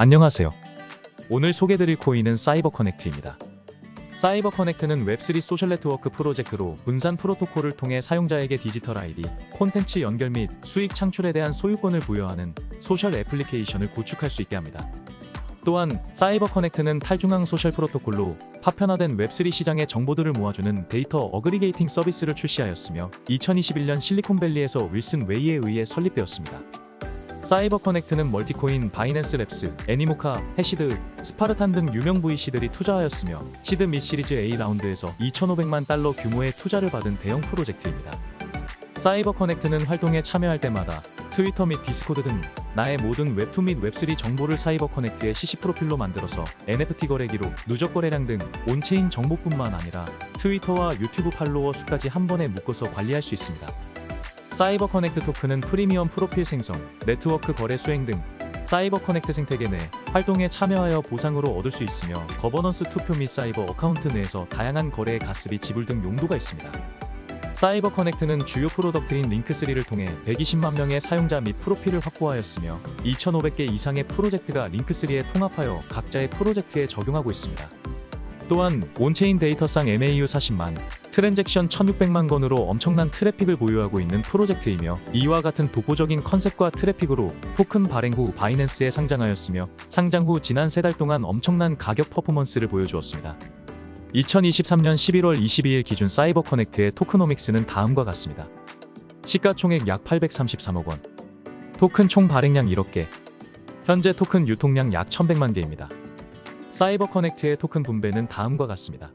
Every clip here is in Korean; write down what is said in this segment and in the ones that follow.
안녕하세요. 오늘 소개드릴 코인은 사이버 커넥트입니다. 사이버 커넥트는 웹3 소셜 네트워크 프로젝트로 분산 프로토콜을 통해 사용자에게 디지털 아이디, 콘텐츠 연결 및 수익 창출에 대한 소유권을 부여하는 소셜 애플리케이션을 구축할 수 있게 합니다. 또한 사이버 커넥트는 탈중앙 소셜 프로토콜로 파편화된 웹3 시장의 정보들을 모아주는 데이터 어그리게이팅 서비스를 출시하였으며 2021년 실리콘밸리에서 윌슨 웨이에 의해 설립되었습니다. 사이버 커넥트는 멀티코인, 바이낸스 랩스, 애니모카, 해시드, 스파르탄 등 유명 VC들이 투자하였으며 시드 및 시리즈 A 라운드에서 2,500만 달러 규모의 투자를 받은 대형 프로젝트입니다. 사이버 커넥트는 활동에 참여할 때마다 트위터 및 디스코드 등 나의 모든 웹2 및 웹3 정보를 사이버 커넥트의 CC 프로필로 만들어서 NFT 거래기로 누적 거래량 등 온체인 정보뿐만 아니라 트위터와 유튜브 팔로워 수까지 한 번에 묶어서 관리할 수 있습니다. 사이버 커넥트 토큰은 프리미엄 프로필 생성, 네트워크 거래 수행 등 사이버 커넥트 생태계 내 활동에 참여하여 보상으로 얻을 수 있으며 거버넌스 투표 및 사이버 어카운트 내에서 다양한 거래의 가스비 지불 등 용도가 있습니다. 사이버 커넥트는 주요 프로덕트인 링크3를 통해 120만 명의 사용자 및 프로필을 확보하였으며 2,500개 이상의 프로젝트가 링크3에 통합하여 각자의 프로젝트에 적용하고 있습니다. 또한 온체인 데이터상 MAU 40만, 트랜잭션 1600만 건으로 엄청난 트래픽을 보유하고 있는 프로젝트이며 이와 같은 독보적인 컨셉과 트래픽으로 토큰 발행 후 바이낸스에 상장하였으며 상장 후 지난 세 달 동안 엄청난 가격 퍼포먼스를 보여주었습니다. 2023년 11월 22일 기준 사이버 커넥트의 토크노믹스는 다음과 같습니다. 시가총액 약 833억 원. 토큰 총 발행량 1억 개. 현재 토큰 유통량 약 1100만 개입니다. 사이버 커넥트의 토큰 분배는 다음과 같습니다.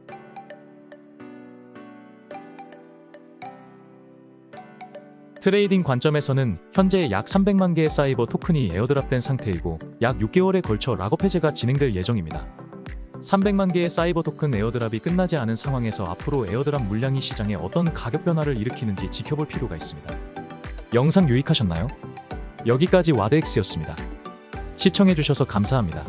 트레이딩 관점에서는 현재 약 300만 개의 사이버 토큰이 에어드랍된 상태이고 약 6개월에 걸쳐 락업 해제가 진행될 예정입니다. 300만 개의 사이버 토큰 에어드랍이 끝나지 않은 상황에서 앞으로 에어드랍 물량이 시장에 어떤 가격 변화를 일으키는지 지켜볼 필요가 있습니다. 영상 유익하셨나요? 여기까지 와드엑스였습니다. 시청해주셔서 감사합니다.